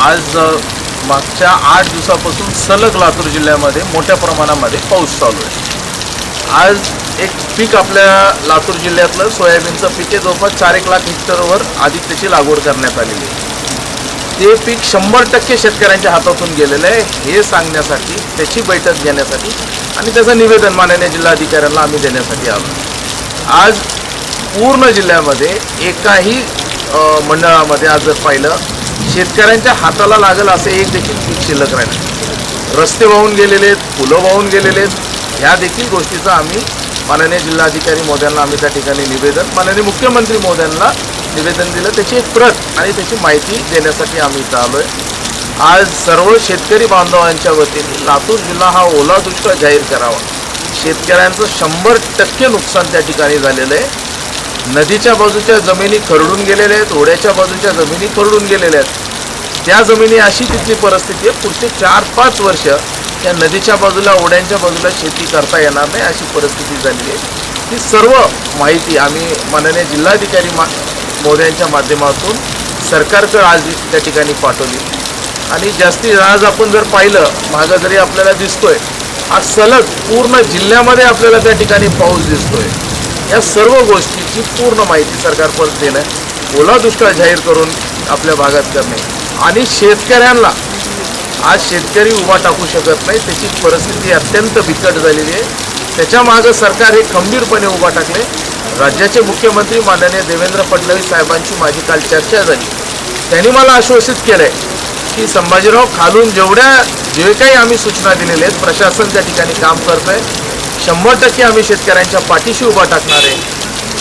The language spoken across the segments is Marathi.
आज मागच्या आठ दिवसापासून सलग लातूर जिल्ह्यामध्ये मोठ्या प्रमाणामध्ये पाऊस चालू आहे. आज एक पीक आपल्या लातूर जिल्ह्यातलं सोयाबीनचं पीक आहे जवळपास चार एक लाख हेक्टरवर आधी त्याची लागवड करण्यात आलेली आहे. ते पीक शंभर टक्के शेतकऱ्यांच्या हातातून गेलेलं आहे हे सांगण्यासाठी त्याची बैठक घेण्यासाठी आणि त्याचं निवेदन माननीय जिल्हाधिकाऱ्यांना आम्ही देण्यासाठी आलो. आज पूर्ण जिल्ह्यामध्ये एकाही मंडळामध्ये आज जर पाहिलं शेतकऱ्यांच्या हाताला लागेल असे एक देखील पीक शिल्लक राहिले. रस्ते वाहून गेलेले आहेत फुलं वाहून गेलेले आहेत. ह्या देखील गोष्टीचं आम्ही माननीय जिल्हाधिकारी मोद्यांना आम्ही त्या ठिकाणी निवेदन माननीय मुख्यमंत्री मोद्यांना निवेदन दिलं. त्याची एक प्रत आणि त्याची माहिती देण्यासाठी आम्ही इथं आलो आहे आज सर्व शेतकरी बांधवांच्या वतीने लातूर जिल्हा हा ओला दुष्काळ जाहीर करावा. शेतकऱ्यांचं शंभर टक्के नुकसान त्या ठिकाणी झालेलं आहे. नदीच्या बाजूच्या जमिनी खरडून गेलेल्या आहेत ओढ्याच्या बाजूच्या जमिनी खरडून गेलेल्या आहेत. त्या जमिनी अशी तिथली परिस्थिती आहे पुढचे चार पाच वर्ष त्या नदीच्या बाजूला ओढ्यांच्या बाजूला शेती करता येणार नाही अशी परिस्थिती झालेली आहे. ही सर्व माहिती आम्ही माननीय जिल्हाधिकारी मा मोद्यांच्या माध्यमातून सरकारकडे आज त्या ठिकाणी पाठवली. आणि जास्ती आज आपण जर पाहिलं मागं जरी आपल्याला दिसतोय. आज सलग पूर्ण जिल्ह्यामध्ये आपल्याला त्या ठिकाणी पाऊस दिसतोय. या सर्व गोष्टीची पूर्ण माहिती सरकारपर्यंत देणं ओला दुष्काळ जाहीर करून आपल्या भागात करणे. आणि शेतकऱ्यांना आज शेतकरी उभा टाकू शकत नाही त्याची परिस्थिती अत्यंत बिकट झालेली आहे. त्याच्या मागं सरकार हे खंबीरपणे उभा टाकले. राज्याचे मुख्यमंत्री माननीय देवेंद्र फडणवीस साहेबांची माझी काल चर्चा झाली. त्यांनी मला आश्वासित केलं आहे की संभाजीराव खालून जेवढ्या जे काही आम्ही सूचना दिलेल्या आहेत प्रशासन त्या ठिकाणी काम करत आहे शंभर टक्के आम्ही शेतकऱ्यांच्या पाठीशी उभा टाकणार आहे.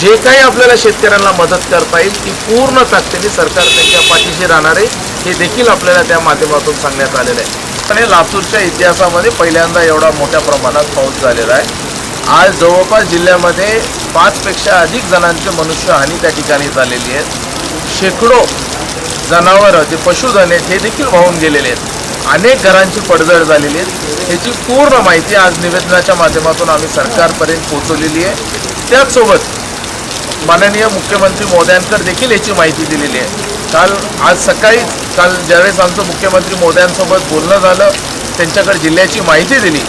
जे काही आपल्याला शेतकऱ्यांना मदत करता येईल ती पूर्ण ताकदीने सरकार त्यांच्या पाठीशी राहणार आहे. हे देखील आपल्याला त्या माध्यमातून सांगण्यात आलेलं आहे. आणि लातूरच्या इतिहासामध्ये पहिल्यांदा एवढा मोठ्या प्रमाणात पाऊस झालेला आहे. आज जवळपास जिल्ह्यामध्ये पाचपेक्षा अधिक जणांचे मनुष्यहानी त्या ठिकाणी झालेली आहे. शेकडो जनावरं जे पशुधन आहेत हे देखील वाहून गेलेले आहेत. अनेक घरांची पडझड झालेली आहे. ह्याची पूर्ण माहिती आज निवेदनाच्या माध्यमातून आम्ही सरकारपर्यंत पोहोचवलेली आहे. त्याचसोबत माननीय मुख्यमंत्री मोदयांकर देखील याची माहिती दिलेली आहे. काल आज सकाळी काल ज्यावेळेस आमचं मुख्यमंत्री मोदयांसोबत बोलणं झालं त्यांच्याकडे जिल्ह्याची माहिती दिली.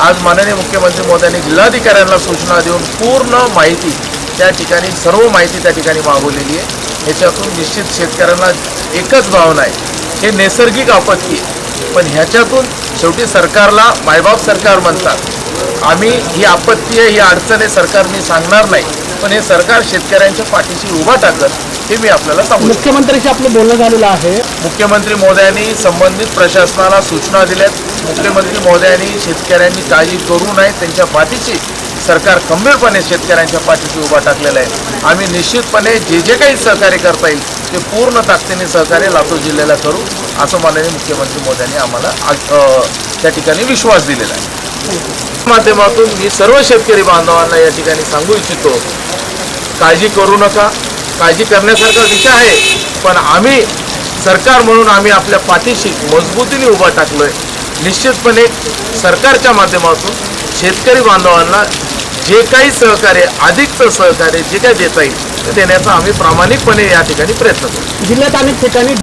आज माननीय मुख्यमंत्री मोदयांनी जिल्हाधिकाऱ्यांना सूचना देऊन पूर्ण माहिती त्या ठिकाणी सर्व माहिती त्या ठिकाणी मागवलेली आहे. ह्याच्यातून निश्चित शेतकऱ्यांना एकच भावना आहे. हे नैसर्गिक आपत्ती आहे. पण ह्याच्यातून शेवटी सरकारला मायबाप सरकार म्हणतात. आम्ही ही आपत्ती आहे ही अडचण आहे सरकारने सांगणार नाही. पण हे सरकार शेतकऱ्यांच्या पाठीशी उभा टाकत हे मी आपल्याला सांगू शकतो. मुख्यमंत्र्यांशी आपलं बोलणं झालेलं आहे. मुख्यमंत्री महोदयांनी संबंधित प्रशासनाला सूचना दिल्यात. मुख्यमंत्री महोदयांनी शेतकऱ्यांनी काळजी करू नये त्यांच्या पाठीशी सरकार खंबीरपणे शेतकऱ्यांच्या पाठीशी उभा टाकलेला आहे. आम्ही निश्चितपणे जे जे काही सहकार्य करता येईल ते पूर्ण ताकदीने सहकार्य लातूर जिल्ह्याला करू. असं माननीय मुख्यमंत्री मोद्यांनी आम्हाला आज त्या ठिकाणी विश्वास दिलेला आहे. माध्यमातून मी सर्व शेतकरी बांधवांना या ठिकाणी सांगू इच्छितो काळजी करू नका. काळजी करण्यासारखा विषय आहे पण आम्ही सरकार म्हणून आम्ही आपल्या पाठीशी मजबूतीने उभा टाकलोय. निश्चितपणे सरकारच्या माध्यमातून शेतकरी बांधवांना जे काही सहकार्य अधिकचं सहकार्य जे काही देता येईल ते देण्याचा आम्ही प्रामाणिकपणे या ठिकाणी प्रयत्न करू. जिल्ह्यात अनेक ठिकाणी